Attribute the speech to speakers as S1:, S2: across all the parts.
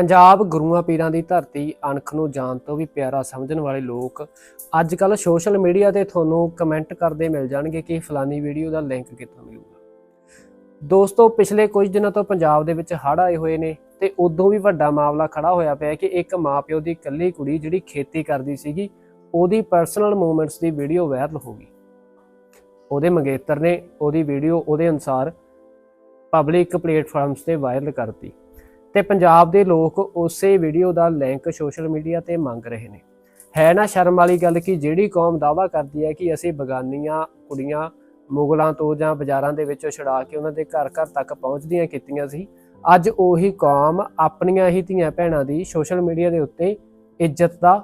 S1: ਪੰਜਾਬ ਗੁਰੂਆਂ ਪੀਰਾਂ ਦੀ ਧਰਤੀ ਅਣਖ ਨੂੰ ਜਾਣ ਤੋਂ ਵੀ ਪਿਆਰਾ ਸਮਝਣ ਵਾਲੇ ਲੋਕ ਅੱਜ ਕੱਲ ਸੋਸ਼ਲ ਮੀਡੀਆ ਤੇ ਤੁਹਾਨੂੰ ਕਮੈਂਟ ਕਰਦੇ ਮਿਲ ਜਾਣਗੇ ਕਿ ਫਲਾਨੀ ਵੀਡੀਓ ਦਾ ਲਿੰਕ ਕਿੱਥੋਂ ਮਿਲੂਗਾ। ਦੋਸਤੋ, ਪਿਛਲੇ ਕੁਝ ਦਿਨਾਂ ਤੋਂ ਪੰਜਾਬ ਦੇ ਵਿੱਚ ਹੜ੍ਹ ਆਏ ਹੋਏ ਨੇ ਤੇ ਉਦੋਂ ਵੀ ਵੱਡਾ ਮਾਮਲਾ ਖੜਾ ਹੋਇਆ ਪਿਆ ਕਿ ਇੱਕ ਮਾਪਿਓ ਦੀ ਇਕੱਲੀ ਕੁੜੀ ਜਿਹੜੀ ਖੇਤੀ ਕਰਦੀ ਸੀਗੀ, ਉਹਦੀ ਪਰਸਨਲ ਮੂਵਮੈਂਟਸ ਦੀ ਵੀਡੀਓ ਵਾਇਰਲ ਹੋ ਗਈ। ਉਹਦੇ ਮੰਗੇਤਰ ਨੇ ਉਹਦੀ ਵੀਡੀਓ ਉਹਦੇ ਅਨੁਸਾਰ ਪਬਲਿਕ ਪਲੇਟਫਾਰਮਸ ਤੇ ਵਾਇਰਲ ਕਰਤੀ। ਤੇ ਪੰਜਾਬ ਦੇ ਲੋਕ ਉਸੇ ਵੀਡੀਓ ਦਾ ਲਿੰਕ ਸੋਸ਼ਲ ਮੀਡੀਆ ਤੇ ਮੰਗ ਰਹੇ ਨੇ। ਹੈ ਨਾ ਸ਼ਰਮ ਵਾਲੀ ਗੱਲ ਕਿ ਜਿਹੜੀ ਕੌਮ ਦਾਵਾ ਕਰਦੀ ਹੈ ਕਿ ਅਸੀਂ ਬਗਾਨੀਆਂ, ਕੁੜੀਆਂ, ਮੁਗਲਾਂ ਤੋਂ ਜਾਂ ਬਾਜ਼ਾਰਾਂ ਦੇ ਵਿੱਚੋਂ ਛੁਡਾ ਕੇ ਉਹਨਾਂ ਦੇ ਘਰ ਘਰ ਤੱਕ ਪਹੁੰਚਦੀਆਂ ਕੀਤੀਆਂ ਸੀ, ਅੱਜ ਉਹੀ ਕੌਮ ਆਪਣੀਆਂ ਹੀ ਧੀਆਂ ਭੈਣਾਂ ਦੀ ਸੋਸ਼ਲ ਮੀਡੀਆ ਦੇ ਉੱਤੇ ਇੱਜ਼ਤ ਦਾ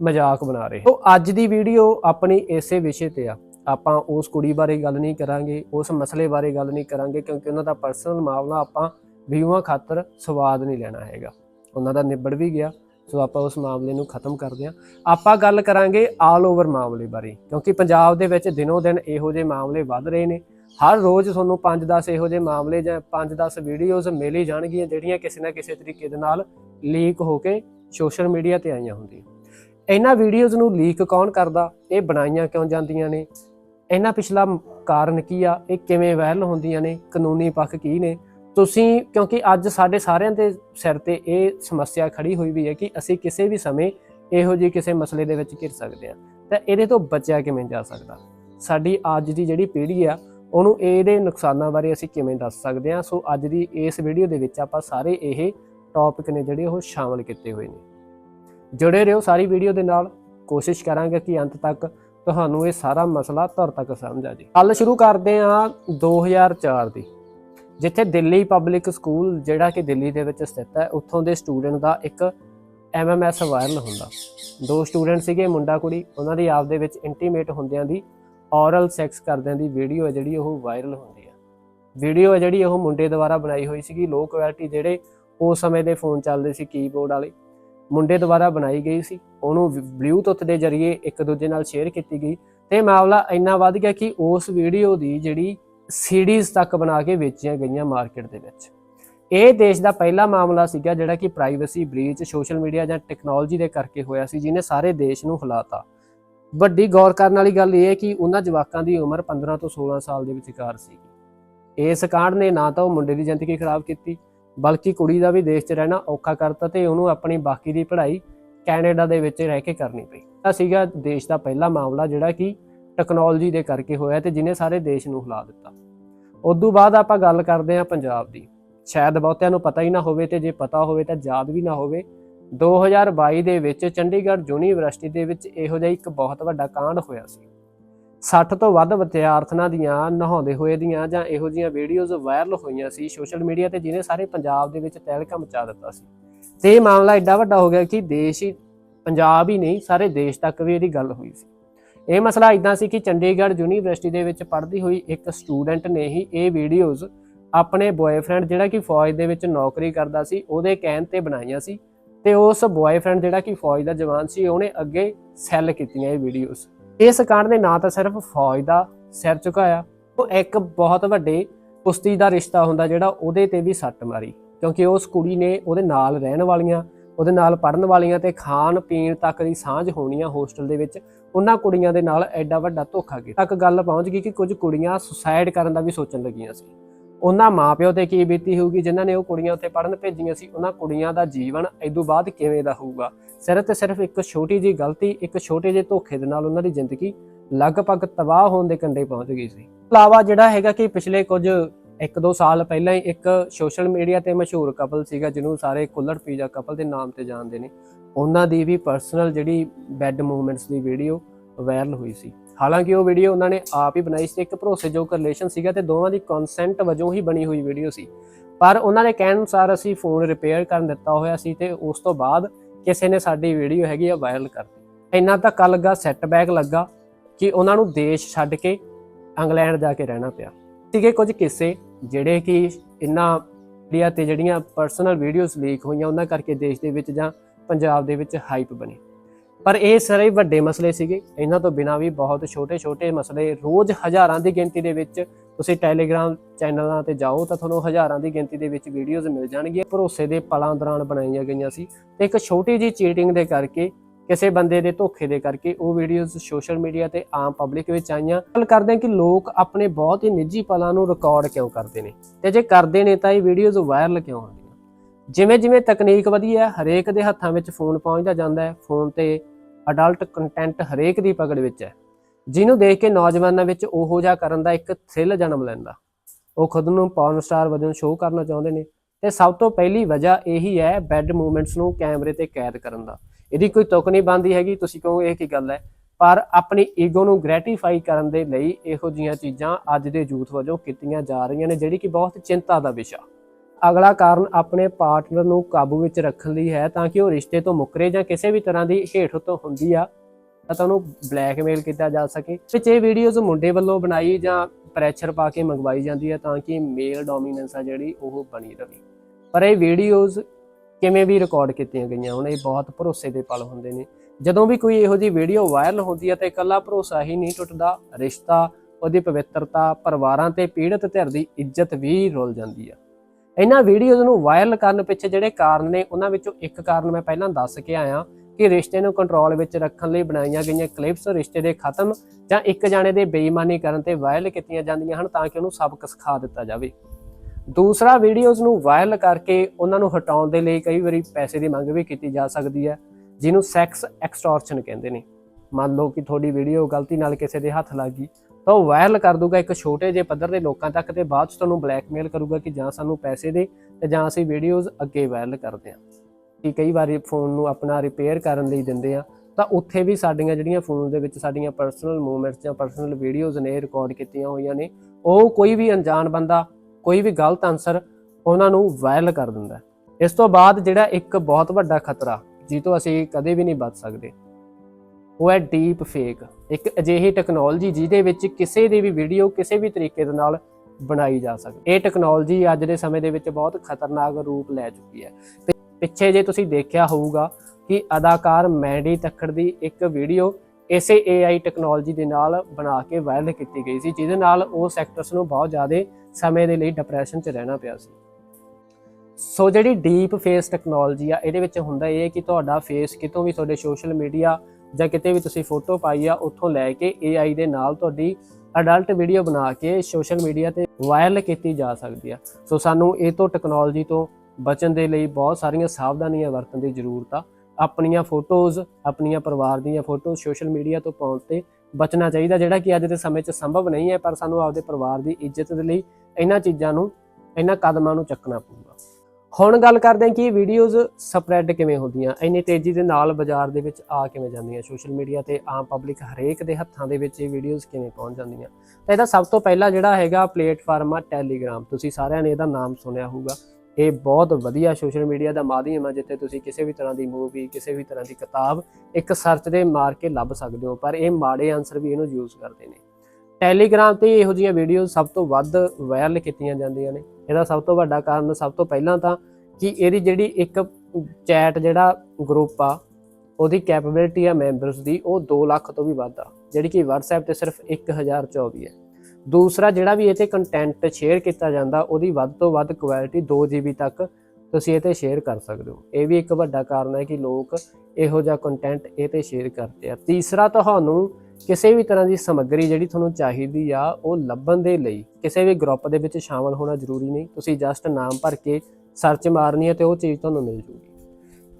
S1: ਮਜ਼ਾਕ ਬਣਾ ਰਹੇ ਸੋ ਅੱਜ ਦੀ ਵੀਡੀਓ ਆਪਣੀ ਇਸੇ ਵਿਸ਼ੇ ਤੇ ਆ। ਆਪਾਂ ਉਸ ਕੁੜੀ ਬਾਰੇ ਗੱਲ ਨਹੀਂ ਕਰਾਂਗੇ, ਉਸ ਮਸਲੇ ਬਾਰੇ ਗੱਲ ਨਹੀਂ ਕਰਾਂਗੇ ਕਿਉਂਕਿ ਉਹਨਾਂ ਦਾ ਪਰਸਨਲ ਮਾਮਲਾ ਆਪਾਂ ਵਿਊਆਂ ਖਾਤਰ ਸਵਾਦ ਨਹੀਂ ਲੈਣਾ ਹੈਗਾ। ਉਹਨਾਂ ਦਾ ਨਿਬੜ ਵੀ ਗਿਆ। ਸੋ ਆਪਾਂ ਉਸ ਮਾਮਲੇ ਨੂੰ ਖਤਮ ਕਰਦੇ ਹਾਂ। ਆਪਾਂ ਗੱਲ ਕਰਾਂਗੇ ਆਲ ਓਵਰ ਮਾਮਲੇ ਬਾਰੇ, ਕਿਉਂਕਿ ਪੰਜਾਬ ਦੇ ਵਿੱਚ ਦਿਨੋ ਦਿਨ ਇਹੋ ਜਿਹੇ ਮਾਮਲੇ ਵੱਧ ਰਹੇ ਨੇ। ਹਰ ਰੋਜ਼ ਤੁਹਾਨੂੰ 5-10 ਇਹੋ ਜਿਹੇ ਮਾਮਲੇ ਜਾਂ 5-10 ਵੀਡੀਓਜ਼ ਮਿਲ ਹੀ ਜਾਣਗੀਆਂ, ਜਿਹੜੀਆਂ ਕਿਸੇ ਨਾ ਕਿਸੇ ਤਰੀਕੇ ਦੇ ਨਾਲ ਲੀਕ ਹੋ ਕੇ ਸੋਸ਼ਲ ਮੀਡੀਆ ਤੇ ਆਈਆਂ ਹੁੰਦੀਆਂ। ਇਹਨਾਂ ਵੀਡੀਓਜ਼ ਨੂੰ ਲੀਕ ਕੌਣ ਕਰਦਾ? ਇਹ ਬਣਾਈਆਂ ਕਿਉਂ ਜਾਂਦੀਆਂ ਨੇ? ਇਹਨਾਂ ਪਿਛਲਾ ਕਾਰਨ ਕੀ ਆ? ਇਹ ਕਿਵੇਂ ਵਾਇਰਲ ਹੁੰਦੀਆਂ ਨੇ? ਕਾਨੂੰਨੀ ਪੱਖ ਕੀ ਨੇ? ਤੁਸੀਂ, ਕਿਉਂਕਿ ਅੱਜ ਸਾਡੇ ਸਾਰਿਆਂ ਦੇ ਸਿਰ ਤੇ ਇਹ ਸਮੱਸਿਆ ਖੜੀ ਹੋਈ ਵੀ ਹੈ ਕਿ ਅਸੀਂ ਕਿਸੇ ਵੀ ਸਮੇਂ ਇਹੋ ਜਿਹੇ ਕਿਸੇ ਮਸਲੇ ਦੇ ਵਿੱਚ ਘਿਰ ਸਕਦੇ ਹਾਂ। ਤਾਂ ਇਹਦੇ ਤੋਂ ਬਚਿਆ ਕਿਵੇਂ ਜਾ ਸਕਦਾ? ਸਾਡੀ ਅੱਜ ਦੀ ਜਿਹੜੀ ਪੀੜ੍ਹੀ ਆ, ਉਹਨੂੰ ਇਹਦੇ ਨੁਕਸਾਨਾਂ ਬਾਰੇ ਅਸੀਂ ਕਿਵੇਂ ਦੱਸ ਸਕਦੇ ਹਾਂ? ਸੋ ਅੱਜ ਦੀ ਇਸ ਵੀਡੀਓ ਦੇ ਵਿੱਚ ਆਪਾਂ ਸਾਰੇ ਇਹ ਟੌਪਿਕ ਨੇ ਜਿਹੜੇ ਉਹ ਸ਼ਾਮਲ ਕੀਤੇ ਹੋਏ ਨੇ। ਜੁੜੇ ਰਹੋ ਸਾਰੀ ਵੀਡੀਓ ਦੇ ਨਾਲ। ਕੋਸ਼ਿਸ਼ ਕਰਾਂਗੇ ਕਿ ਅੰਤ ਤੱਕ ਤੁਹਾਨੂੰ ਇਹ ਸਾਰਾ ਮਸਲਾ ਧੁਰ ਤੱਕ ਸਮਝ ਆ ਜੇ ਗੱਲ ਸ਼ੁਰੂ ਕਰਦੇ ਹਾਂ 2004 ਦੀ। ਜਿੱਥੇ ਦਿੱਲੀ ਪਬਲਿਕ ਸਕੂਲ ਜਿਹੜਾ ਕਿ ਦਿੱਲੀ ਦੇ ਵਿੱਚ ਸਥਿਤ ਹੈ, ਉੱਥੋਂ ਦੇ ਸਟੂਡੈਂਟ ਦਾ ਇੱਕ ਐਮਐਮਐਸ ਵਾਇਰਲ ਹੁੰਦਾ। ਦੋ ਸਟੂਡੈਂਟ ਸੀਗੇ, ਮੁੰਡਾ ਕੁੜੀ, ਉਹਨਾਂ ਦੀ ਆਪ ਦੇ ਵਿੱਚ ਇੰਟੀਮੇਟ ਹੁੰਦਿਆਂ ਦੀ ਔਰਲ ਸੈਕਸ ਕਰਦਿਆਂ ਦੀ ਵੀਡੀਓ ਹੈ ਜਿਹੜੀ ਉਹ ਵਾਇਰਲ ਹੁੰਦੀ ਹੈ। ਵੀਡੀਓ ਹੈ ਜਿਹੜੀ ਉਹ ਮੁੰਡੇ ਦੁਆਰਾ ਬਣਾਈ ਹੋਈ ਸੀਗੀ ਲੋ ਕੁਆਲਿਟੀ ਜਿਹੜੇ ਉਸ ਸਮੇਂ ਦੇ ਫੋਨ ਚੱਲਦੇ ਸੀ ਕੀਬੋਰਡ ਵਾਲੇ। ਮੁੰਡੇ ਦੁਆਰਾ ਬਣਾਈ ਗਈ ਸੀ, ਉਹਨੂੰ ਬਲੂਟੁੱਥ ਦੇ ਜ਼ਰੀਏ ਇੱਕ ਦੂਜੇ ਨਾਲ ਸ਼ੇਅਰ ਕੀਤੀ ਗਈ। ਤੇ ਮਾਮਲਾ ਇੰਨਾ ਵੱਧ ਗਿਆ ਕਿ ਉਸ ਵੀਡੀਓ ਦੀ ਜਿਹੜੀ ਸੀਡੀਜ਼ ਤੱਕ ਬਣਾ ਕੇ ਵੇਚੀਆਂ ਗਈਆਂ ਮਾਰਕੀਟ ਦੇ ਵਿੱਚ। ਇਹ ਦੇਸ਼ ਦਾ ਪਹਿਲਾ ਮਾਮਲਾ ਸੀਗਾ ਜਿਹੜਾ ਕਿ ਪ੍ਰਾਈਵੇਸੀ ਬ੍ਰੀਚ ਸੋਸ਼ਲ ਮੀਡੀਆ ਜਾਂ ਟੈਕਨੋਲੋਜੀ ਦੇ ਕਰਕੇ ਹੋਇਆ ਸੀ, ਜਿਹਨੇ ਸਾਰੇ ਦੇਸ਼ ਨੂੰ ਹਿਲਾਤਾ। ਵੱਡੀ ਗੌਰ ਕਰਨ ਵਾਲੀ ਗੱਲ ਇਹ ਹੈ ਕਿ ਉਹਨਾਂ ਜਵਾਕਾਂ ਦੀ ਉਮਰ 15 ਤੋਂ 16 ਸਾਲ ਦੇ ਵਿਚਕਾਰ ਸੀ ਇਸ ਕਾਂਡ ਨੇ ਨਾ ਤਾਂ ਉਹ ਮੁੰਡੇ ਦੀ ਜ਼ਿੰਦਗੀ ਖਰਾਬ ਕੀਤੀ, ਬਲਕਿ ਕੁੜੀ ਦਾ ਵੀ ਦੇਸ਼ 'ਚ ਰਹਿਣਾ ਔਖਾ ਕਰਤਾ ਤੇ ਉਹਨੂੰ ਆਪਣੀ ਬਾਕੀ ਦੀ ਪੜ੍ਹਾਈ ਕੈਨੇਡਾ ਦੇ ਵਿੱਚ ਰਹਿ ਕੇ ਕਰਨੀ ਪਈ। ਤਾਂ ਸੀਗਾ ਦੇਸ਼ ਦਾ ਪਹਿਲਾ ਮਾਮਲਾ ਜਿਹੜਾ ਕਿ ਟੈਕਨੋਲੋਜੀ ਦੇ ਕਰਕੇ ਹੋਇਆ ਤੇ ਜਿਹਨੇ ਸਾਰੇ ਦੇਸ਼ ਨੂੰ ਹਿਲਾ ਦਿੱਤਾ। ਉਦੋਂ ਬਾਅਦ ਆਪਾਂ ਗੱਲ ਕਰਦੇ ਹਾਂ ਪੰਜਾਬ ਦੀ। ਸ਼ਾਇਦ ਬਹੁਤਿਆਂ ਨੂੰ ਪਤਾ ਹੀ ਨਾ ਹੋਵੇ ਤੇ ਜੇ ਪਤਾ ਹੋਵੇ ਤਾਂ ਯਾਦ ਵੀ ਨਾ ਹੋਵੇ। 2022 ਦੇ ਵਿੱਚ ਚੰਡੀਗੜ੍ਹ ਯੂਨੀਵਰਸਿਟੀ ਦੇ ਵਿੱਚ ਇਹੋ ਜਿਹਾ ਇੱਕ ਬਹੁਤ ਵੱਡਾ ਕਾਂਡ ਹੋਇਆ ਸੀ। 60 ਤੋਂ ਵੱਧ ਵਿਦਿਆਰਥਣਾਂ ਦੀਆਂ, ਨਹਾਉਂਦੇ ਹੋਏ ਦੀਆਂ ਜਾਂ ਇਹੋ ਜਿਹੀਆਂ ਵੀਡੀਓਜ਼ ਵਾਇਰਲ ਹੋਈਆਂ ਸੀ ਸੋਸ਼ਲ ਮੀਡੀਆ ਤੇ ਜਿਹਨੇ ਸਾਰੇ ਪੰਜਾਬ ਦੇ ਵਿੱਚ ਤਹਿਲਕਾ ਮਚਾ ਦਿੱਤਾ ਸੀ। ਤੇ ਇਹ ਮਾਮਲਾ ਐਡਾ ਵੱਡਾ ਹੋ ਗਿਆ ਕਿ ਦੇਸ਼ ਹੀ, ਪੰਜਾਬ ਹੀ ਨਹੀਂ, ਸਾਰੇ ਦੇਸ਼ ਤੱਕ ਵੀ ਇਹਦੀ ਗੱਲ ਹੋਈ ਸੀ। ਇਹ ਮਸਲਾ ਇਦਾਂ ਸੀ ਕਿ ਚੰਡੀਗੜ੍ਹ ਯੂਨੀਵਰਸਿਟੀ ਦੇ ਵਿੱਚ ਪੜ੍ਹਦੀ ਹੋਈ ਇੱਕ ਸਟੂਡੈਂਟ ਨੇ ਹੀ ਇਹ ਵੀਡੀਓਜ਼ ਆਪਣੇ ਬॉयਫ੍ਰੈਂਡ ਜਿਹੜਾ ਕਿ ਫੌਜ ਦੇ ਵਿੱਚ ਨੌਕਰੀ ਕਰਦਾ ਸੀ, ਉਹਦੇ ਕਹਿਣ ਤੇ ਬਣਾਈਆਂ ਸੀ ਤੇ ਉਸ ਬॉयਫ੍ਰੈਂਡ ਜਿਹੜਾ ਕਿ ਫੌਜ ਦਾ ਜਵਾਨ ਸੀ, ਉਹਨੇ ਅੱਗੇ ਸੈੱਲ ਕੀਤੀਆਂ ਇਹ ਵੀਡੀਓਜ਼ ਇਸ ਕਾਂਡ ਨੇ ਨਾ ਤਾਂ ਸਿਰਫ ਫੌਜ ਦਾ ਸਿਰ ਝੁਕਾਇਆ। ਉਹ ਇੱਕ ਬਹੁਤ ਵੱਡੇ ਕੁਸ਼ਤੀ ਦਾ ਰਿਸ਼ਤਾ ਹੁੰਦਾ ਜਿਹੜਾ ਉਹਦੇ ਤੇ ਵੀ ਸੱਟ ਮਾਰੀ, ਕਿਉਂਕਿ ਉਸ ਕੁੜੀ ਨੇ ਉਹਦੇ ਨਾਲ ਰਹਿਣ ਵਾਲੀਆਂ, ਉਹਦੇ ਨਾਲ ਪੜਨ ਵਾਲੀਆਂ ਤੇ ਖਾਣ ਪੀਣ ਤੱਕ ਦੀ ਸਾਂਝ ਹੋਣੀਆਂ ਹੋਸਟਲ ਦੇ ਵਿੱਚ। ਉਹਨਾਂ ਕੁੜੀਆਂ ਦੇ ਨਾਲ ਐਡਾ ਵੱਡਾ ਧੋਖਾ ਕੀਤਾ। ਤੱਕ ਗੱਲ ਪਹੁੰਚ ਗਈ ਕਿ ਕੁਝ ਕੁੜੀਆਂ ਸੁਸਾਈਡ ਕਰਨ ਦਾ ਵੀ ਸੋਚਣ ਲੱਗੀਆਂ ਸੀ। ਉਹਨਾਂ ਮਾਪਿਓ ਤੇ ਕੀ ਬੀਤੀ ਹੋਊਗੀ, ਜਿਨ੍ਹਾਂ ਨੇ ਉਹ ਕੁੜੀਆਂ ਉੱਥੇ ਪੜਨ ਭੇਜੀਆਂ ਸੀ, ਉਹਨਾਂ ਕੁੜੀਆਂ ਦਾ ਜੀਵਨ ਇਦੋਂ ਬਾਅਦ ਕਿਵੇਂ ਦਾ ਹੋਊਗਾ? ਸਿਰਫ ਤੇ ਸਿਰਫ ਇੱਕ ਛੋਟੀ ਜੀ ਗਲਤੀ, ਇੱਕ ਛੋਟੇ ਜਿਹੇ ਧੋਖੇ ਦੇ ਨਾਲ ਉਹਨਾਂ ਦੀ ਜ਼ਿੰਦਗੀ ਲਗਭਗ ਤਬਾਹ ਹੋਣ ਦੇ ਕੰਢੇ ਪਹੁੰਚ ਗਈ ਸੀ। ਇਲਾਵਾ ਜਿਹੜਾ ਹੈਗਾ ਕਿ ਪਿਛਲੇ ਕੁਝ ਇੱਕ ਦੋ ਸਾਲ ਪਹਿਲਾਂ ਹੀ ਇੱਕ ਸੋਸ਼ਲ ਮੀਡੀਆ ਤੇ ਮਸ਼ਹੂਰ ਕਪਲ ਸੀਗਾ, ਜਿਹਨੂੰ ਸਾਰੇ ਕੁੱਲੜ ਪੀਜ਼ਾ ਕਪਲ ਦੇ ਨਾਮ ਤੇ ਜਾਣਦੇ ਨੇ। ਉਹਨਾਂ ਦੀ ਵੀ ਪਰਸਨਲ ਜਿਹੜੀ ਬੈੱਡ ਮੂਵਮੈਂਟਸ ਦੀ ਵੀਡੀਓ ਵਾਇਰਲ ਹੋਈ ਸੀ। ਹਾਲਾਂਕਿ ਉਹ ਵੀਡੀਓ ਉਹਨਾਂ ਨੇ ਆਪ ਹੀ ਬਣਾਈ ਸੀ, ਇੱਕ ਭਰੋਸੇਯੋਗ ਰਿਲੇਸ਼ਨ ਸੀਗਾ ਤੇ ਦੋਵਾਂ ਦੀ ਕਨਸੈਂਟ ਵਜੋਂ ਹੀ ਬਣੀ ਹੋਈ ਵੀਡੀਓ ਸੀ। ਪਰ ਉਹਨਾਂ ਦੇ ਕਹਿਣ ਅਨੁਸਾਰ ਅਸੀਂ ਫੋਨ ਰਿਪੇਅਰ ਕਰਨ ਦਿੱਤਾ ਹੋਇਆ ਸੀ ਤੇ ਉਸ ਤੋਂ ਬਾਅਦ ਕਿਸੇ ਨੇ ਸਾਡੀ ਵੀਡੀਓ ਹੈਗੀ ਆ ਵਾਇਰਲ ਕਰਤੀ ਦਿੱਤੀ। ਇੰਨਾ ਧੱਕਾ ਲੱਗਾ ਸੈਟਬੈਕ ਲੱਗਾ ਕਿ ਉਹਨਾਂ ਨੂੰ ਦੇਸ਼ ਛੱਡ ਕੇ ਇੰਗਲੈਂਡ ਜਾ ਕੇ ਰਹਿਣਾ ਪਿਆ। ਸੀਗੇ ਕੁਝ ਕਿੱਸੇ ਜਿਹੜੇ ਕਿ ਇਹਨਾਂ ਮੀਡੀਆ ਤੇ ਜਿਹੜੀਆਂ ਪਰਸਨਲ ਵੀਡੀਓਜ਼ ਲੀਕ ਹੋਈਆਂ, ਉਹਨਾਂ ਕਰਕੇ ਦੇਸ਼ ਦੇ ਵਿੱਚ ਜਾਂ ਪੰਜਾਬ ਦੇ ਵਿੱਚ ਹਾਈਪ ਬਣੀ। ਪਰ ਇਹ ਸਾਰੇ ਵੱਡੇ ਮਸਲੇ ਸੀਗੇ। ਇਹਨਾਂ ਤੋਂ ਬਿਨਾਂ ਵੀ ਬਹੁਤ ਛੋਟੇ-ਛੋਟੇ ਮਸਲੇ। ਰੋਜ਼ ਹਜ਼ਾਰਾਂ ਦੀ ਗਿਣਤੀ ਦੇ ਵਿੱਚ ਤੁਸੀਂ ਟੈਲੀਗ੍ਰਾਮ ਚੈਨਲਾਂ ਤੇ ਜਾਓ ਤਾਂ ਤੁਹਾਨੂੰ ਹਜ਼ਾਰਾਂ ਦੀ ਗਿਣਤੀ ਦੇ ਵਿੱਚ ਵੀਡੀਓਜ਼ ਮਿਲ ਜਾਣਗੀਆਂ। ਭਰੋਸੇ ਦੇ ਪਲਾਂ ਦੌਰਾਨ ਬਣਾਈਆਂ ਗਈਆਂ ਸੀ। ਤੇ ਇੱਕ ਛੋਟੀ ਜੀ ਚੀਟਿੰਗ ਦੇ ਕਰਕੇ, ਕਿਸੇ ਬੰਦੇ ਦੇ ਧੋਖੇ ਦੇ ਕਰਕੇ ਉਹ ਵੀਡੀਓਜ਼ ਸੋਸ਼ਲ ਮੀਡੀਆ ਤੇ ਆਮ ਪਬਲਿਕ ਵਿੱਚ ਆਈਆਂ। ਗੱਲ ਕਰਦੇ ਹਾਂ ਕਿ ਲੋਕ ਆਪਣੇ ਬਹੁਤ ਹੀ ਨਿੱਜੀ ਪਲਾਂ ਨੂੰ ਰਿਕਾਰਡ ਕਿਉਂ ਕਰਦੇ ਨੇ? ਤੇ ਜੇ ਕਰਦੇ ਨੇ ਤਾਂ ਇਹ ਵੀਡੀਓਜ਼ ਵਾਇਰਲ ਕਿਉਂ ਹੁੰਦੀਆਂ ਜਿਵੇਂ ਜਿਵੇਂ ਤਕਨੀਕ ਵਧੀ ਹੈ, ਹਰੇਕ ਦੇ ਹੱਥਾਂ ਵਿੱਚ ਫੋਨ ਪਹੁੰਚਦਾ ਜਾਂਦਾ ਹੈ। ਫੋਨ ਤੇ ਅਡਲਟ ਕੰਟੈਂਟ ਹਰੇਕ ਦੀ ਪਕੜ ਵਿੱਚ ਹੈ। ਜਿਹਨੂੰ ਦੇਖ ਕੇ ਨੌਜਵਾਨਾਂ ਵਿੱਚ ਉਹੋ ਜਿਹਾ ਕਰਨ ਦਾ ਇੱਕ ਥ੍ਰਿਲ ਜਨਮ ਲੈਂਦਾ। ਉਹ ਖੁਦ ਨੂੰ ਪੌਰਨ ਸਟਾਰ ਵਜੋਂ ਸ਼ੋਅ ਕਰਨਾ ਚਾਹੁੰਦੇ ਨੇ ਤੇ ਸਭ ਤੋਂ ਪਹਿਲੀ ਵਜ੍ਹਾ ਇਹੀ ਹੈ ਬੈਡ ਮੂਵਮੈਂਟਸ ਨੂੰ ਕੈਮਰੇ ਤੇ ਕੈਦ ਕਰਨ ਦਾ। ਇਹਦੀ ਕੋਈ ਤੁਕ ਨਹੀਂ ਬੰਦੀ ਹੈਗੀ, ਤੁਸੀਂ ਕਹੋ ਇਹ ਕੀ ਗੱਲ ਹੈ? ਪਰ ਆਪਣੀ ਈਗੋ ਨੂੰ ਗ੍ਰੈਟੀਫਾਈ ਕਰਨ ਦੇ ਲਈ ਇਹੋ ਜੀਆਂ ਚੀਜ਼ਾਂ ਅੱਜ ਦੇ ਯੂਥ ਵਜੋਂ ਕੀਤੀਆਂ ਜਾ ਰਹੀਆਂ ਨੇ, ਜਿਹੜੀ ਕਿ ਬਹੁਤ ਚਿੰਤਾ ਦਾ ਵਿਸ਼ਾ। ਅਗਲਾ ਕਾਰਨ ਆਪਣੇ ਪਾਰਟਨਰ ਨੂੰ ਕਾਬੂ ਵਿੱਚ ਰੱਖਣ ਲਈ ਹੈ, ਤਾਂ ਕਿ ਉਹ ਰਿਸ਼ਤੇ ਤੋਂ ਮੁੱਕਰੇ ਜਾਂ ਕਿਸੇ ਵੀ ਤਰ੍ਹਾਂ ਦੀ ਹੇਠ ਤੋਂ ਹੁੰਦੀ ਆ, ਤਾਂ ਉਹਨੂੰ ਬਲੈਕਮੇਲ ਕੀਤਾ ਜਾ ਸਕੇ। ਵਿੱਚ ਇਹ ਵੀਡੀਓਜ਼ ਮੁੰਡੇ ਵੱਲੋਂ ਬਣਾਈ ਜਾਂ ਪ੍ਰੈਸ਼ਰ ਪਾ ਕੇ ਮੰਗਵਾਈ ਜਾਂਦੀ ਹੈ ਤਾਂ ਕਿ ਮੇਲ ਡੋਮੀਨੈਂਸ ਆ ਜਿਹੜੀ ਉਹ ਬਣੀ ਰਹੇ ਪਰ ਇਹ ਵੀਡੀਓਜ਼ ਕਿਵੇਂ ਵੀ ਰਿਕਾਰਡ ਕੀਤੀਆਂ ਗਈਆਂ ਹੁਣ, ਇਹ ਬਹੁਤ ਭਰੋਸੇ ਦੇ ਪਲ ਹੁੰਦੇ ਨੇ। ਜਦੋਂ ਵੀ ਕੋਈ ਇਹੋ ਜਿਹੀ ਵੀਡੀਓ ਵਾਇਰਲ ਹੁੰਦੀ ਹੈ ਤਾਂ ਇਕੱਲਾ ਭਰੋਸਾ ਹੀ ਨਹੀਂ ਟੁੱਟਦਾ, ਰਿਸ਼ਤਾ, ਉਹਦੀ ਪਵਿੱਤਰਤਾ, ਪਰਿਵਾਰਾਂ ਤੇ ਪੀੜਤ ਧਿਰ ਦੀ ਇੱਜ਼ਤ ਵੀ ਰੁਲ ਜਾਂਦੀ ਆ। ਇਹਨਾਂ ਵੀਡੀਓਜ਼ ਨੂੰ ਵਾਇਰਲ ਕਰਨ ਪਿੱਛੇ ਜਿਹੜੇ ਕਾਰਨ ਨੇ, ਉਹਨਾਂ ਵਿੱਚੋਂ ਇੱਕ ਕਾਰਨ ਮੈਂ ਪਹਿਲਾਂ ਦੱਸ ਕੇ ਆਇਆ ਕਿ ਰਿਸ਼ਤੇ ਨੂੰ ਕੰਟਰੋਲ ਵਿੱਚ ਰੱਖਣ ਲਈ ਬਣਾਈਆਂ ਗਈਆਂ ਕਲਿੱਪਸ ਰਿਸ਼ਤੇ ਦੇ ਖਤਮ ਜਾਂ ਇੱਕ ਜਾਣੇ ਦੇ ਬੇਈਮਾਨੀ ਕਰਨ ਤੇ ਵਾਇਰਲ ਕੀਤੀਆਂ ਜਾਂਦੀਆਂ ਹਨ ਤਾਂ ਕਿ ਉਹਨੂੰ ਸਬਕ ਸਿਖਾ ਦਿੱਤਾ ਜਾਵੇ। ਦੂਸਰਾ ਵੀਡੀਓਜ਼ ਨੂੰ ਵਾਇਰਲ ਕਰਕੇ ਉਹਨਾਂ ਨੂੰ ਹਟਾਉਣ ਦੇ ਲਈ ਕਈ ਵਾਰੀ ਪੈਸੇ ਦੀ ਮੰਗ ਵੀ ਕੀਤੀ ਜਾ ਸਕਦੀ ਹੈ, ਜਿਹਨੂੰ ਸੈਕਸ ਐਕਸਟੋਰਸ਼ਨ ਕਹਿੰਦੇ ਨੇ। ਮੰਨ ਲਓ ਕਿ ਤੁਹਾਡੀ ਵੀਡੀਓ ਗਲਤੀ ਨਾਲ ਕਿਸੇ ਦੇ ਹੱਥ ਲੱਗ ਗਈ ਤਾਂ ਉਹ ਵਾਇਰਲ ਕਰ ਦੂਗਾ ਇੱਕ ਛੋਟੇ ਜਿਹੇ ਪੱਧਰ ਦੇ ਲੋਕਾਂ ਤੱਕ ਤੇ ਬਾਅਦ ਚ ਤੁਹਾਨੂੰ ਬਲੈਕਮੇਲ ਕਰੂਗਾ ਕਿ ਜਾਂ ਸਾਨੂੰ ਪੈਸੇ ਦੇ ਤੇ ਜਾਂ ਅਸੀਂ ਵੀਡੀਓਜ਼ ਅੱਗੇ ਵਾਇਰਲ ਕਰਦੇ ਹਾਂ। ਕਿ ਕਈ ਵਾਰੀ ਫੋਨ ਨੂੰ ਆਪਣਾ ਰਿਪੇਅਰ ਕਰਨ ਲਈ ਦਿੰਦੇ ਆ ਤਾਂ ਉੱਥੇ ਵੀ ਸਾਡੀਆਂ ਜਿਹੜੀਆਂ ਫੋਨ ਦੇ ਵਿੱਚ ਸਾਡੀਆਂ ਪਰਸਨਲ ਮੂਵਮੈਂਟਸ ਜਾਂ ਪਰਸਨਲ ਵੀਡੀਓਜ਼ ਨੇ ਰਿਕਾਰਡ ਕੀਤੀਆਂ ਹੋਈਆਂ ਨੇ, ਉਹ ਕੋਈ ਵੀ ਅਣਜਾਣ ਬੰਦਾ, ਕੋਈ ਵੀ ਗਲਤ ਆਨਸਰ ਉਹਨਾਂ ਨੂੰ ਵਾਇਰਲ ਕਰ ਦਿੰਦਾ ਇਸ ਤੋਂ ਬਾਅਦ ਜਿਹੜਾ ਇੱਕ ਬਹੁਤ ਵੱਡਾ ਖਤਰਾ ਜਿਹ ਤੋਂ ਅਸੀਂ ਕਦੇ ਵੀ ਨਹੀਂ ਬਚ ਸਕਦੇ। ਉਹ ਹੈ ਡੀਪ ਫੇਕ ਇੱਕ ਅਜਿਹੀ ਟੈਕਨੋਲੋਜੀ ਜਿਹਦੇ ਵਿੱਚ ਕਿਸੇ ਦੀ ਵੀ ਵੀਡੀਓ ਕਿਸੇ ਵੀ ਤਰੀਕੇ ਦੇ ਨਾਲ ਬਣਾਈ ਜਾ ਸਕਦੀ। ਇਹ ਟੈਕਨੋਲੋਜੀ ਅੱਜ ਦੇ ਸਮੇਂ ਦੇ ਵਿੱਚ ਬਹੁਤ ਖਤਰਨਾਕ ਰੂਪ ਲੈ ਚੁੱਕੀ ਹੈ। ਤੇ ਪਿੱਛੇ ਜੇ ਤੁਸੀਂ ਦੇਖਿਆ ਹੋਊਗਾ ਕਿ ਅਦਾਕਾਰ ਮੈਂਡੀ ਤੱਖੜ ਦੀ ਇੱਕ ਵੀਡੀਓ ਇਸੇ AI ਟੈਕਨੋਲੋਜੀ ਦੇ ਨਾਲ ਬਣਾ ਕੇ ਵਾਇਰਲ ਕੀਤੀ ਗਈ ਸੀ, ਜਿਹਦੇ ਨਾਲ ਉਸ ਐਕਟਰਸ ਨੂੰ ਬਹੁਤ ਜ਼ਿਆਦਾ ਸਮੇਂ ਦੇ ਲਈ ਡਿਪਰੈਸ਼ਨ 'ਚ ਰਹਿਣਾ ਪਿਆ ਸੀ। ਸੋ ਜਿਹੜੀ ਡੀਪ ਫੇਸ ਟੈਕਨੋਲੋਜੀ ਆ, ਇਹਦੇ ਵਿੱਚ ਹੁੰਦਾ ਇਹ ਕਿ ਤੁਹਾਡਾ ਫੇਸ ਕਿਤੋਂ ਵੀ ਤੁਹਾਡੇ ਸੋਸ਼ਲ ਮੀਡੀਆ ਜਾਂ ਕਿਤੇ ਵੀ ਤੁਸੀਂ ਫੋਟੋ ਪਾਈ ਆ, ਉੱਥੋਂ ਲੈ ਕੇ AI ਦੇ ਨਾਲ ਤੁਹਾਡੀ ਅਡਲਟ ਵੀਡੀਓ ਬਣਾ ਕੇ ਸੋਸ਼ਲ ਮੀਡੀਆ ਤੇ ਵਾਇਰਲ ਕੀਤੀ ਜਾ ਸਕਦੀ ਆ। ਸੋ ਸਾਨੂੰ ਇਹ ਤੋਂ ਟੈਕਨੋਲੋਜੀ ਤੋਂ ਬਚਣ ਦੇ ਲਈ ਬਹੁਤ ਸਾਰੀਆਂ ਸਾਵਧਾਨੀਆਂ ਵਰਤਣ ਦੀ ਜ਼ਰੂਰਤ ਆ। ਆਪਣੀਆਂ ਫੋਟੋਜ਼, ਆਪਣੀਆਂ ਪਰਿਵਾਰ ਦੀਆਂ ਫੋਟੋ ਸੋਸ਼ਲ ਮੀਡੀਆ ਤੋਂ ਪਾਉਣ ਤੇ ਬਚਣਾ ਚਾਹੀਦਾ, ਜਿਹੜਾ ਕਿ ਅੱਜ ਦੇ ਸਮੇਂ 'ਚ ਸੰਭਵ ਨਹੀਂ ਹੈ, ਪਰ ਸਾਨੂੰ ਆਪਦੇ ਪਰਿਵਾਰ ਦੀ ਇੱਜ਼ਤ ਦੇ ਲਈ ਇਹਨਾਂ ਚੀਜ਼ਾਂ ਨੂੰ, ਇਹਨਾਂ ਕਦਮਾਂ ਨੂੰ ਚੱਕਣਾ ਪਊਗਾ। ਹੁਣ ਗੱਲ ਕਰਦੇ ਹਾਂ ਕਿ ਵੀਡੀਓਜ਼ ਸਪਰੈਡ ਕਿਵੇਂ ਹੁੰਦੀਆਂ, ਇੰਨੀ ਤੇਜ਼ੀ ਦੇ ਨਾਲ ਬਾਜ਼ਾਰ ਦੇ ਵਿੱਚ ਆ ਕਿਵੇਂ ਜਾਂਦੀਆਂ ਸੋਸ਼ਲ ਮੀਡੀਆ ਤੇ ਆਮ ਪਬਲਿਕ ਹਰੇਕ ਦੇ ਹੱਥਾਂ ਦੇ ਵਿੱਚ ਇਹ ਵੀਡੀਓਜ਼ ਕਿਵੇਂ ਪਹੁੰਚ ਜਾਂਦੀਆਂ। ਤਾਂ ਇਹਦਾ ਸਭ ਤੋਂ ਪਹਿਲਾ ਜਿਹੜਾ ਹੈਗਾ ਪਲੇਟਫਾਰਮ ਆ ਟੈਲੀਗ੍ਰਾਮ ਤੁਸੀਂ ਸਾਰਿਆਂ ਨੇ ਇਹਦਾ ਨਾਮ ਸੁਣਿਆ ਹੋਊਗਾ। ਇਹ ਬਹੁਤ ਵਧੀਆ ਸੋਸ਼ਲ ਮੀਡੀਆ ਦਾ ਮਾਧਿਅਮ ਹੈ ਜਿੱਥੇ ਤੁਸੀਂ ਕਿਸੇ ਵੀ ਤਰ੍ਹਾਂ ਦੀ ਮੂਵੀ ਕਿਸੇ ਵੀ ਤਰ੍ਹਾਂ ਦੀ ਕਿਤਾਬ ਇੱਕ ਸਰਚ ਦੇ ਮਾਰ ਕੇ ਲੱਭ ਸਕਦੇ ਹੋ, ਪਰ ਇਹ ਮਾੜੇ ਆਨਸਰ ਵੀ ਇਹਨੂੰ ਯੂਜ਼ ਕਰਦੇ ਨੇ। ਟੈਲੀਗ੍ਰਾਮ ਤੇ ਇਹੋ ਜਿਹੀਆਂ ਵੀਡੀਓਜ਼ ਸਭ ਤੋਂ ਵੱਧ ਵਾਇਰਲ ਕੀਤੀਆਂ ਜਾਂਦੀਆਂ ਨੇ। ਇਹਦਾ ਸਭ ਤੋਂ ਵੱਡਾ ਕਾਰਨ ਸਭ ਤੋਂ ਪਹਿਲਾਂ ਤਾਂ ਕਿ ਇਹਦੀ ਜਿਹੜੀ ਇੱਕ ਚੈਟ ਜਿਹੜਾ ਗਰੁੱਪ ਆ, ਉਹਦੀ ਕੈਪੇਬਿਲਿਟੀ ਆ ਮੈਂਬਰਸ ਦੀ, ਉਹ 2 ਲੱਖ ਤੋਂ ਵੀ ਵੱਧ ਆ, ਜਿਹੜੀ ਕਿ WhatsApp ਤੇ ਸਿਰਫ 1024 ਹੈ। ਦੂਸਰਾ ਜਿਹੜਾ ਵੀ ਇਹ ਤੇ ਕੰਟੈਂਟ ਸ਼ੇਅਰ ਕੀਤਾ ਜਾਂਦਾ, ਉਹਦੀ ਵੱਧ ਤੋਂ ਵੱਧ ਕੁਆਲਿਟੀ 2 GB ਤੱਕ ਤੁਸੀਂ ਇਹ ਤੇ ਸ਼ੇਅਰ ਕਰ ਸਕਦੇ ਹੋ। ਇਹ ਵੀ ਇੱਕ ਵੱਡਾ ਕਾਰਨ ਹੈ ਕਿ ਲੋਕ ਇਹੋ ਜਿਹਾ ਕੰਟੈਂਟ ਇਹ ਤੇ ਸ਼ੇਅਰ ਕਰਦੇ ਆ। ਤੀਸਰਾ ਤੁਹਾਨੂੰ ਕਿਸੇ ਵੀ ਤਰ੍ਹਾਂ ਦੀ ਸਮੱਗਰੀ ਜਿਹੜੀ ਤੁਹਾਨੂੰ ਚਾਹੀਦੀ ਆ, ਉਹ ਲੱਭਣ ਦੇ ਲਈ ਕਿਸੇ ਵੀ ਗਰੁੱਪ ਦੇ ਵਿੱਚ ਸ਼ਾਮਲ ਹੋਣਾ ਜ਼ਰੂਰੀ ਨਹੀਂ। ਤੁਸੀਂ ਜਸਟ ਨਾਮ ਭਰ ਕੇ ਸਰਚ ਮਾਰਨੀ ਹੈ ਤੇ ਉਹ ਚੀਜ਼ ਤੁਹਾਨੂੰ ਮਿਲ ਜੂਗੀ।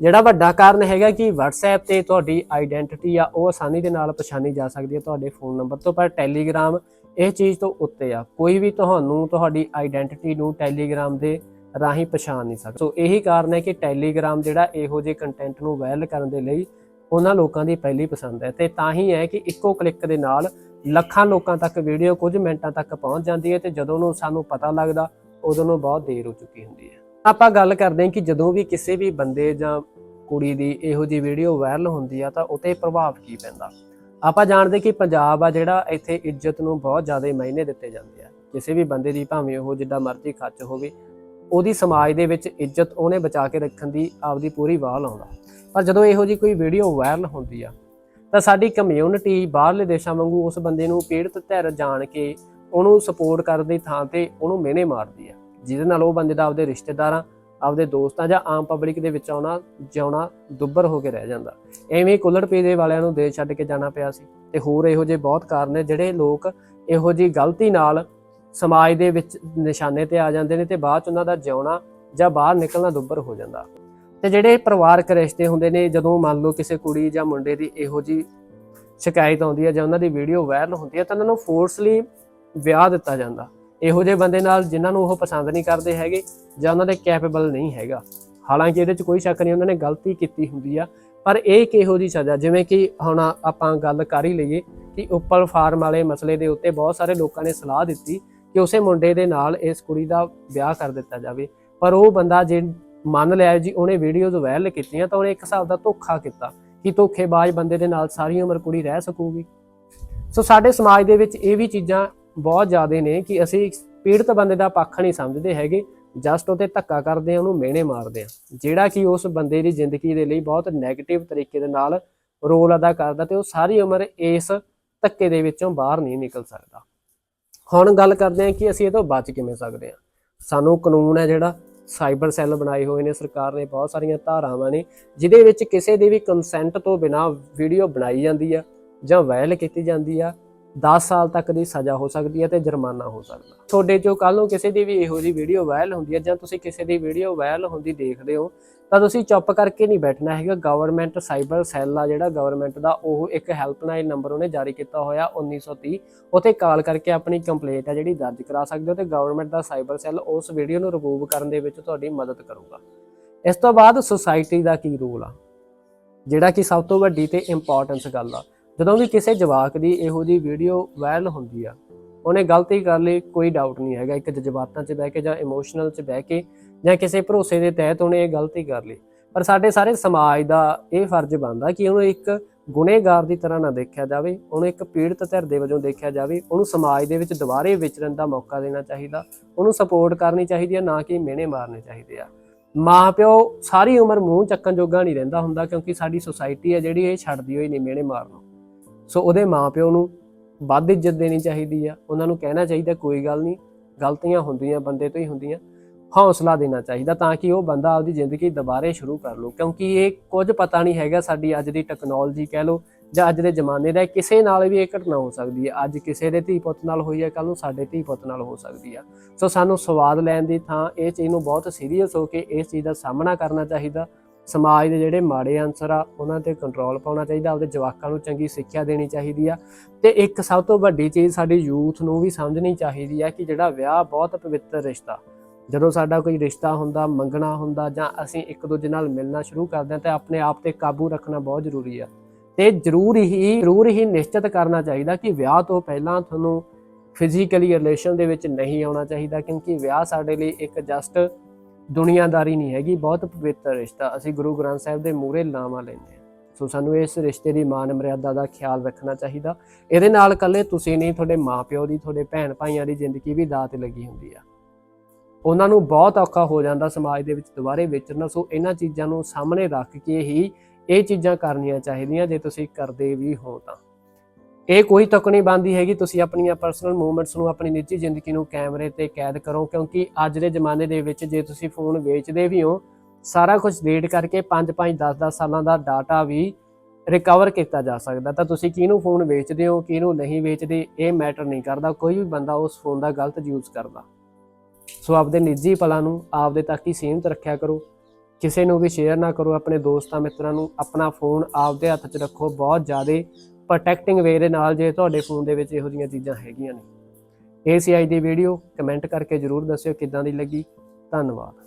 S1: ਜਿਹੜਾ ਵੱਡਾ ਕਾਰਨ ਹੈਗਾ ਕਿ WhatsApp ਤੇ ਤੁਹਾਡੀ ਆਈਡੈਂਟੀਟੀ ਆ, ਉਹ ਆਸਾਨੀ ਦੇ ਨਾਲ ਪਛਾਣੀ ਜਾ ਸਕਦੀ ਹੈ। ਤੁਹਾਡੇ ਫੋਨ ਨੰਬਰ ਤੋਂ ਪਰ Telegram ਇਹ ਚੀਜ਼ ਤੋਂ ਉੱਤੇ ਆ। ਕੋਈ ਵੀ ਤੁਹਾਨੂੰ ਤੁਹਾਡੀ ਆਈਡੈਂਟੀਟੀ ਨੂੰ Telegram ਦੇ ਰਾਹੀਂ ਪਛਾਣ ਨਹੀਂ ਸਕਦਾ। ਸੋ ਇਹੀ ਕਾਰਨ ਹੈ ਕਿ Telegram ਜਿਹੜਾ ਇਹੋ ਜਿਹੇ ਕੰਟੈਂਟ ਨੂੰ ਵਾਇਰਲ ਕਰਨ ਦੇ ਲਈ ਉਹਨਾਂ ਲੋਕਾਂ ਦੀ ਪਹਿਲੀ ਪਸੰਦ ਹੈ। ਤੇ ਤਾਂ ਹੀ ਹੈ ਕਿ ਇੱਕੋ ਕਲਿੱਕ ਦੇ ਨਾਲ ਲੱਖਾਂ ਲੋਕਾਂ ਤੱਕ ਵੀਡੀਓ ਕੁਝ ਮਿੰਟਾਂ ਤੱਕ ਪਹੁੰਚ ਜਾਂਦੀ ਹੈ ਤੇ ਜਦੋਂ ਨੂੰ ਸਾਨੂੰ ਪਤਾ ਲੱਗਦਾ, ਉਦੋਂ ਨੂੰ ਬਹੁਤ ਦੇਰ ਹੋ ਚੁੱਕੀ ਹੁੰਦੀ ਹੈ। ਆਪਾਂ ਗੱਲ ਕਰਦੇ ਹਾਂ ਕਿ ਜਦੋਂ ਵੀ ਕਿਸੇ ਵੀ ਬੰਦੇ ਜਾਂ ਕੁੜੀ ਦੀ ਇਹੋ ਜਿਹੀ ਵੀਡੀਓ ਵਾਇਰਲ ਹੁੰਦੀ ਆ ਤਾਂ ਉਤੇ ਪ੍ਰਭਾਵ ਕੀ ਪੈਂਦਾ? ਆਪਾਂ ਜਾਣਦੇ ਕਿ ਪੰਜਾਬ ਆ ਜਿਹੜਾ ਇੱਥੇ ਇੱਜ਼ਤ ਨੂੰ ਬਹੁਤ ਜ਼ਿਆਦਾ ਮਾਇਨੇ ਦਿੱਤੇ ਜਾਂਦੇ ਆ। ਕਿਸੇ ਵੀ ਬੰਦੇ ਦੀ ਭਾਵੇਂ ਉਹ ਜਿੱਦਾਂ ਮਰਜ਼ੀ ਖਰਚ ਹੋਵੇ, ਉਹਦੀ ਸਮਾਜ ਦੇ ਵਿੱਚ ਇੱਜ਼ਤ ਉਹਨੇ ਬਚਾ ਕੇ ਰੱਖਣ ਦੀ ਆਪਦੀ ਪੂਰੀ ਵਾਹ ਲਾਉਂਦਾ। ਪਰ ਜਦੋਂ ਇਹੋ ਜਿਹੀ ਕੋਈ ਵੀਡੀਓ ਵਾਇਰਲ ਹੁੰਦੀ ਆ, ਤਾਂ ਸਾਡੀ ਕਮਿਊਨਿਟੀ ਬਾਹਰਲੇ ਦੇਸ਼ਾਂ ਵਾਂਗੂ ਉਸ ਬੰਦੇ ਨੂੰ ਪੀੜਤ ਧਿਰ ਜਾਣ ਕੇ ਉਹਨੂੰ ਸਪੋਰਟ ਕਰਨ ਦੀ ਥਾਂ ਤੇ ਉਹਨੂੰ ਮਿਹਨੇ ਮਾਰਦੀ ਆ। ਜਿਹਦੇ ਨਾਲ ਉਹ ਬੰਦੇ ਦਾ ਆਪਦੇ ਰਿਸ਼ਤੇਦਾਰਾਂ, ਆਪਦੇ ਦੋਸਤਾਂ ਜਾਂ ਆਮ ਪਬਲਿਕ ਦੇ ਵਿੱਚ ਆਉਣਾ, ਜਿਉਣਾ ਦੁੱਬਰ ਹੋ ਕੇ ਰਹਿ ਜਾਂਦਾ। ਐਵੇਂ ਕੁੱਲੜ ਪੀਜ਼ੇ ਵਾਲਿਆਂ ਨੂੰ ਦੇਸ਼ ਛੱਡ ਕੇ ਜਾਣਾ ਪਿਆ ਸੀ। ਤੇ ਹੋਰ ਇਹੋ ਜਿਹੇ ਬਹੁਤ ਕਾਰਨ ਨੇ ਜਿਹੜੇ ਲੋਕ ਇਹੋ ਜਿਹੀ ਗਲਤੀ ਨਾਲ ਸਮਾਜ ਦੇ ਵਿੱਚ ਨਿਸ਼ਾਨੇ ਤੇ ਆ ਜਾਂਦੇ ਨੇ ਤੇ ਬਾਅਦ ਚ ਉਹਨਾਂ ਦਾ ਜਿਉਣਾ ਜਾਂ ਬਾਹਰ ਨਿਕਲਣਾ ਦੁੱਬਰ ਹੋ ਜਾਂਦਾ। ਤੇ ਜਿਹੜੇ ਪਰਿਵਾਰਕ ਰਿਸ਼ਤੇ ਹੁੰਦੇ ਨੇ, ਜਦੋਂ ਮੰਨ ਲਓ ਕਿਸੇ ਕੁੜੀ ਜਾਂ ਮੁੰਡੇ ਦੀ ਇਹੋ ਜਿਹੀ ਸ਼ਿਕਾਇਤ ਆਉਂਦੀ ਹੈ ਜਾਂ ਉਹਨਾਂ ਦੀ ਵੀਡੀਓ ਵਾਇਰਲ ਹੁੰਦੀ ਹੈ, ਤਾਂ ਉਹਨਾਂ ਨੂੰ ਫੋਰਸਲੀ ਵਿਆਹ ਦਿੱਤਾ ਜਾਂਦਾ। ਇਹੋ ਜਿਹੇ ਬੰਦੇ ਨਾਲ ਜਿਨ੍ਹਾਂ ਨੂੰ ਉਹ ਪਸੰਦ ਨਹੀਂ ਕਰਦੇ ਹੈਗੇ ਜਾਂ ਉਹਨਾਂ ਦੇ ਕੈਪੇਬਲ ਨਹੀਂ ਹੈਗਾ। ਹਾਲਾਂਕਿ ਇਹਦੇ 'ਚ ਕੋਈ ਸ਼ੱਕ ਨਹੀਂ, ਉਹਨਾਂ ਨੇ ਗਲਤੀ ਕੀਤੀ ਹੁੰਦੀ ਆ। ਪਰ ਇਹ ਇੱਕ ਇਹੋ ਜੀ ਸਜ਼ਾ ਜਿਵੇਂ ਕਿ ਹੁਣ ਆਪਾਂ ਗੱਲ ਕਰ ਹੀ ਲਈਏ ਕਿ ਉੱਪਰ ਫਾਰਮ ਵਾਲੇ ਮਸਲੇ ਦੇ ਉੱਤੇ ਬਹੁਤ ਸਾਰੇ ਲੋਕਾਂ ਨੇ ਸਲਾਹ ਦਿੱਤੀ ਕਿ ਉਸੇ ਮੁੰਡੇ ਦੇ ਨਾਲ ਇਸ ਕੁੜੀ ਦਾ ਵਿਆਹ ਕਰ ਦਿੱਤਾ ਜਾਵੇ। ਪਰ ਉਹ ਬੰਦਾ ਜੇ ਮੰਨ ਲਿਆ ਜੀ, ਉਹਨੇ ਵੀਡੀਓਜ਼ ਵਾਇਰਲ ਕੀਤੀਆਂ ਤਾਂ ਉਹਨੇ ਇੱਕ ਹਿਸਾਬ ਦਾ ਧੋਖਾ ਕੀਤਾ ਕਿ ਧੋਖੇਬਾਜ਼ ਬੰਦੇ ਦੇ ਨਾਲ ਸਾਰੀ ਉਮਰ ਕੁੜੀ ਰਹਿ ਸਕੂਗੀ। ਸੋ ਸਾਡੇ ਸਮਾਜ ਦੇ ਵਿੱਚ ਇਹ ਵੀ ਚੀਜ਼ਾਂ ਬਹੁਤ ਜ਼ਿਆਦੇ ਨੇ ਕਿ ਅਸੀਂ ਪੀੜਤ ਬੰਦੇ ਦਾ ਪੱਖ ਨਹੀਂ ਸਮਝਦੇ ਹੈਗੇ ਜਸਟ ਉਹਤੇ ਧੱਕਾ ਕਰਦੇ ਆ, ਉਹਨੂੰ ਮਿਹਣੇ ਮਾਰਦੇ ਆ। ਜਿਹੜਾ ਕਿ ਉਸ ਬੰਦੇ ਦੀ ਜ਼ਿੰਦਗੀ ਦੇ ਲਈ ਬਹੁਤ ਨੈਗੇਟਿਵ ਤਰੀਕੇ ਦੇ ਨਾਲ ਰੋਲ ਅਦਾ ਕਰਦਾ ਤੇ ਉਹ ਸਾਰੀ ਉਮਰ ਇਸ ਧੱਕੇ ਦੇ ਵਿੱਚੋਂ ਬਾਹਰ ਨਹੀਂ ਨਿਕਲ ਸਕਦਾ। ਹੁਣ ਗੱਲ ਕਰਦੇ ਆ ਕਿ ਅਸੀਂ ਇਹ ਤੋਂ ਬਚ ਕਿਵੇਂ ਸਕਦੇ ਆ। ਸਾਨੂੰ ਕਾਨੂੰਨ ਹੈ ਜਿਹੜਾ ਸਾਈਬਰ ਸੈੱਲ ਬਣਾਏ ਹੋਏ ਨੇ, ਸਰਕਾਰ ਨੇ ਬਹੁਤ ਸਾਰੀਆਂ ਧਾਰਾਵਾਂ ਨੇ, ਜਿਹਦੇ ਵਿੱਚ ਕਿਸੇ ਦੇ ਵੀ ਕੰਸੈਂਟ ਤੋਂ ਬਿਨਾ ਵੀਡੀਓ ਬਣਾਈ ਜਾਂਦੀ ਆ ਜਾਂ ਵਾਇਰਲ ਕੀਤੀ ਜਾਂਦੀ ਆ। 10 ਸਾਲ ਤੱਕ ਦੀ ਸਜ਼ਾ ਹੋ ਸਕਦੀ ਹੈ ਤੇ ਜੁਰਮਾਨਾ ਹੋ ਸਕਦਾ। ਤੁਹਾਡੇ ਚੋਂ ਕੱਲ ਨੂੰ ਕਿਸੇ ਦੀ ਵੀ ਇਹੋ ਜਿਹੀ ਵੀਡੀਓ ਵਾਇਰਲ ਹੁੰਦੀ ਹੈ ਜਾਂ ਤੁਸੀਂ ਕਿਸੇ ਦੀ ਵੀਡੀਓ ਵਾਇਰਲ ਹੁੰਦੀ ਦੇਖਦੇ ਹੋ, ਤਾਂ ਤੁਸੀਂ ਚੁੱਪ ਕਰਕੇ ਨਹੀਂ ਬੈਠਣਾ ਹੈਗਾ। ਗਵਰਨਮੈਂਟ ਸਾਈਬਰ ਸੈੱਲ ਆ ਜਿਹੜਾ ਗਵਰਨਮੈਂਟ ਦਾ ਉਹ ਇੱਕ ਹੈਲਪਲਾਈਨ ਨੰਬਰ ਉਹਨੇ ਜਾਰੀ ਕੀਤਾ ਹੋਇਆ 1930 ਉਤੇ ਕਾਲ ਕਰਕੇ ਆਪਣੀ ਕੰਪਲੇਂਟ ਆ ਜਿਹੜੀ ਦਰਜ ਕਰਾ ਸਕਦੇ ਹੋ ਤੇ ਗਵਰਨਮੈਂਟ ਦਾ ਸਾਈਬਰ ਸੈੱਲ ਉਸ ਵੀਡੀਓ ਨੂੰ ਰਿਮੂਵ ਕਰਨ ਦੇ ਵਿੱਚ ਤੁਹਾਡੀ ਮਦਦ ਕਰੂਗਾ। ਇਸ ਤੋਂ ਬਾਅਦ ਸੁਸਾਇਟੀ ਦਾ ਕੀ ਰੋਲ ਆ? ਜਿਹੜਾ ਕਿ ਸਭ ਤੋਂ ਵੱਡੀ ਤੇ ਇੰਪੋਰਟੈਂਸ ਗੱਲ ਆ। ਜਦੋਂ ਵੀ ਕਿਸੇ ਜਵਾਕ ਦੀ ਇਹੋ ਜੀ ਵੀਡੀਓ ਵਾਇਰਲ ਹੁੰਦੀ ਆ, ਉਹਨੇ ਗਲਤੀ ਕਰ ਲਈ, ਕੋਈ ਡਾਊਟ ਨਹੀਂ ਹੈਗਾ। ਇੱਕ ਜਜ਼ਬਾਤਾਂ 'ਚ ਬਹਿ ਕੇ ਜਾਂ ਇਮੋਸ਼ਨਲ 'ਚ ਬਹਿ ਕੇ ਜਾਂ ਕਿਸੇ ਭਰੋਸੇ ਦੇ ਤਹਿਤ ਉਹਨੇ ਇਹ ਗਲਤੀ ਕਰ ਲਈ। ਪਰ ਸਾਡੇ ਸਾਰੇ ਸਮਾਜ ਦਾ ਇਹ ਫਰਜ਼ ਬਣਦਾ ਕਿ ਉਹਨੂੰ ਇੱਕ ਗੁਨੇਗਾਰ ਦੀ ਤਰ੍ਹਾਂ ਨਾ ਦੇਖਿਆ ਜਾਵੇ, ਉਹਨੂੰ ਇੱਕ ਪੀੜਤ ਧਿਰ ਦੇ ਵਜੋਂ ਦੇਖਿਆ ਜਾਵੇ, ਉਹਨੂੰ ਸਮਾਜ ਦੇ ਵਿੱਚ ਦੁਬਾਰੇ ਵਿਚਰਨ ਦਾ ਮੌਕਾ ਦੇਣਾ ਚਾਹੀਦਾ, ਉਹਨੂੰ ਸਪੋਰਟ ਕਰਨੀ ਚਾਹੀਦੀ ਹੈ ਨਾ ਕਿ ਮਿਹਣੇ ਮਾਰਨੇ ਚਾਹੀਦੇ ਆ। ਮਾਂ ਪਿਓ ਸਾਰੀ ਉਮਰ ਮੂੰਹ ਚੱਕਣ ਜੋਗਾ ਨਹੀਂ ਰਹਿੰਦਾ ਹੁੰਦਾ ਕਿਉਂਕਿ ਸਾਡੀ ਸੁਸਾਇਟੀ ਹੈ ਜਿਹੜੀ ਇਹ ਛੱਡਦੀ ਹੋਈ ਨਹੀਂ ਮਿਹਣੇ ਮਾਰਨੋਂ ਸੋ ਉਹਦੇ ਮਾਪਿਓ ਨੂੰ ਵੱਧ ਇੱਜ਼ਤ ਦੇਣੀ ਚਾਹੀਦੀ ਆ। ਉਹਨਾਂ ਨੂੰ ਕਹਿਣਾ ਚਾਹੀਦਾ, ਕੋਈ ਗੱਲ ਨਹੀਂ, ਗਲਤੀਆਂ ਹੁੰਦੀਆਂ, ਬੰਦੇ ਤੋਂ ਹੀ ਹੁੰਦੀਆਂ। ਹੌਸਲਾ ਦੇਣਾ ਚਾਹੀਦਾ ਤਾਂ ਕਿ ਉਹ ਬੰਦਾ ਆਪਦੀ ਜ਼ਿੰਦਗੀ ਦੁਬਾਰੇ ਸ਼ੁਰੂ ਕਰ ਲੋ ਕਿਉਂਕਿ ਇਹ ਕੁਝ ਪਤਾ ਨਹੀਂ ਹੈਗਾ ਸਾਡੀ ਅੱਜ ਦੀ ਟੈਕਨੋਲੋਜੀ ਕਹਿ ਲੋ ਜਾਂ ਅੱਜ ਦੇ ਜ਼ਮਾਨੇ ਦਾ ਕਿਸੇ ਨਾਲ ਵੀ ਇਹ ਘਟਨਾ ਹੋ ਸਕਦੀ ਹੈ ਅੱਜ ਕਿਸੇ ਦੇ ਧੀ ਪੁੱਤ ਨਾਲ ਹੋਈ ਹੈ ਕੱਲ ਨੂੰ ਸਾਡੇ ਧੀ ਪੁੱਤ ਨਾਲ ਹੋ ਸਕਦੀ ਆ। ਸੋ ਸਾਨੂੰ ਸਵਾਦ ਲੈਣ ਦੀ ਥਾਂ ਇਹ ਚੀਜ਼ ਨੂੰ ਬਹੁਤ ਸੀਰੀਅਸ ਹੋ ਕੇ ਇਸ ਚੀਜ਼ ਦਾ ਸਾਹਮਣਾ ਕਰਨਾ ਚਾਹੀਦਾ। ਸਮਾਜ ਦੇ ਜਿਹੜੇ ਮਾੜੇ ਅੰਸਰ ਆ, ਉਹਨਾਂ ਤੇ ਕੰਟਰੋਲ ਪਾਉਣਾ ਚਾਹੀਦਾ, ਆਪਦੇ ਜਵਾਕਾਂ ਨੂੰ ਚੰਗੀ ਸਿੱਖਿਆ ਦੇਣੀ ਚਾਹੀਦੀ ਆ। ਤੇ ਇੱਕ ਸਭ ਤੋਂ ਵੱਡੀ ਚੀਜ਼ ਸਾਡੀ ਯੂਥ ਨੂੰ ਵੀ ਸਮਝਣੀ ਚਾਹੀਦੀ ਆ ਕਿ ਜਿਹੜਾ ਵਿਆਹ ਬਹੁਤ ਪਵਿੱਤਰ ਰਿਸ਼ਤਾ, ਜਦੋਂ ਸਾਡਾ ਕੋਈ ਰਿਸ਼ਤਾ ਹੁੰਦਾ, ਮੰਗਣਾ ਹੁੰਦਾ ਜਾਂ ਅਸੀਂ ਇੱਕ ਦੂਜੇ ਨਾਲ ਮਿਲਣਾ ਸ਼ੁਰੂ ਕਰਦੇ ਹਾਂ, ਤਾਂ ਆਪਣੇ ਆਪ ਤੇ ਕਾਬੂ ਰੱਖਣਾ ਬਹੁਤ ਜ਼ਰੂਰੀ ਆ। ਤੇ ਜ਼ਰੂਰ ਹੀ ਜ਼ਰੂਰ ਹੀ ਨਿਸ਼ਚਿਤ ਕਰਨਾ ਚਾਹੀਦਾ ਕਿ ਵਿਆਹ ਤੋਂ ਪਹਿਲਾਂ ਤੁਹਾਨੂੰ ਫਿਜ਼ੀਕਲੀ ਰਿਲੇਸ਼ਨ ਦੇ ਵਿੱਚ ਨਹੀਂ ਆਉਣਾ ਚਾਹੀਦਾ, ਕਿਉਂਕਿ ਵਿਆਹ ਸਾਡੇ ਲਈ ਇੱਕ ਜਸਟ ਦੁਨੀਆਦਾਰੀ ਨਹੀਂ ਹੈਗੀ, ਬਹੁਤ ਪਵਿੱਤਰ ਰਿਸ਼ਤਾ। ਅਸੀਂ ਗੁਰੂ ਗ੍ਰੰਥ ਸਾਹਿਬ ਦੇ ਮੂਹਰੇ ਲਾਵਾਂ ਲੈਂਦੇ ਹਾਂ। ਸੋ ਸਾਨੂੰ ਇਸ ਰਿਸ਼ਤੇ ਦੀ ਮਾਨ ਮਰਿਆਦਾ ਦਾ ਖਿਆਲ ਰੱਖਣਾ ਚਾਹੀਦਾ। ਇਹਦੇ ਨਾਲ ਇਕੱਲੇ ਤੁਸੀਂ ਨਹੀਂ, ਤੁਹਾਡੇ ਮਾਪਿਓ ਦੀ, ਤੁਹਾਡੇ ਭੈਣ ਭਾਈਆਂ ਦੀ ਜ਼ਿੰਦਗੀ ਵੀ ਦਾਤ ਲੱਗੀ ਹੁੰਦੀ ਆ। ਉਹਨਾਂ ਨੂੰ ਬਹੁਤ ਔਖਾ ਹੋ ਜਾਂਦਾ ਸਮਾਜ ਦੇ ਵਿੱਚ ਦੁਬਾਰੇ ਵਿਚਰਨਾ ਸੋ ਇਹਨਾਂ ਚੀਜ਼ਾਂ ਨੂੰ ਸਾਹਮਣੇ ਰੱਖ ਕੇ ਹੀ ਇਹ ਚੀਜ਼ਾਂ ਕਰਨੀਆਂ ਚਾਹੀਦੀਆਂ, ਜੇ ਤੁਸੀਂ ਕਰਦੇ ਵੀ ਹੋ ਤਾਂ। ਇਹ ਕੋਈ ਤੱਕ ਨਹੀਂ ਬੰਦੀ ਹੈਗੀ, ਤੁਸੀਂ ਆਪਣੀਆਂ ਪਰਸਨਲ ਮੂਵਮੈਂਟਸ ਨੂੰ, ਆਪਣੀ ਨਿੱਜੀ ਜ਼ਿੰਦਗੀ ਨੂੰ ਕੈਮਰੇ ਤੇ ਕੈਦ ਕਰੋ, ਕਿਉਂਕਿ ਅੱਜ ਦੇ ਜ਼ਮਾਨੇ ਦੇ ਵਿੱਚ ਜੇ ਤੁਸੀਂ ਫੋਨ ਵੇਚਦੇ ਵੀ ਹੋ, ਸਾਰਾ ਕੁਝ ਡਿਲੀਟ ਕਰਕੇ 5-5 10-10 ਸਾਲਾਂ ਦਾ ਡਾਟਾ ਵੀ ਰਿਕਵਰ ਕੀਤਾ ਜਾ ਸਕਦਾ। ਤਾਂ ਤੁਸੀਂ ਕਿਹਨੂੰ ਫੋਨ ਵੇਚਦੇ ਹੋ, ਕਿਹਨੂੰ ਨਹੀਂ ਵੇਚਦੇ, ਇਹ ਮੈਟਰ ਨਹੀਂ ਕਰਦਾ। ਕੋਈ ਵੀ ਬੰਦਾ ਉਸ ਫੋਨ ਦਾ ਗਲਤ ਯੂਜ਼ ਕਰਦਾ। ਸੋ ਆਪਦੇ ਨਿੱਜੀ ਪਲਾਂ ਨੂੰ ਆਪਦੇ ਤੱਕ ਹੀ ਸੀਮਿਤ ਰੱਖਿਆ ਕਰੋ। ਕਿਸੇ ਨੂੰ ਵੀ ਸ਼ੇਅਰ ਨਾ ਕਰੋ, ਆਪਣੇ ਦੋਸਤਾਂ, ਮਿੱਤਰਾਂ ਨੂੰ। ਆਪਣਾ ਫੋਨ ਆਪਦੇ ਹੱਥ 'ਚ ਰੱਖੋ। ਬਹੁਤ ਜ਼ਿਆਦਾ ਪ੍ਰੋਟੈਕਟਿੰਗ ਵੇ ਦੇ ਨਾਲ ਜੇ ਤੁਹਾਡੇ ਫੋਨ ਦੇ ਵਿੱਚ ਇਹੋ ਜਿਹੀਆਂ ਚੀਜ਼ਾਂ ਹੈਗੀਆਂ ਨੇ। ਇਹ ਸੀ ਅੱਜ ਦੀ ਵੀਡੀਓ ਕਮੈਂਟ ਕਰਕੇ ਜਰੂਰ ਦੱਸਿਓ ਕਿੱਦਾਂ ਦੀ ਲੱਗੀ। ਧੰਨਵਾਦ।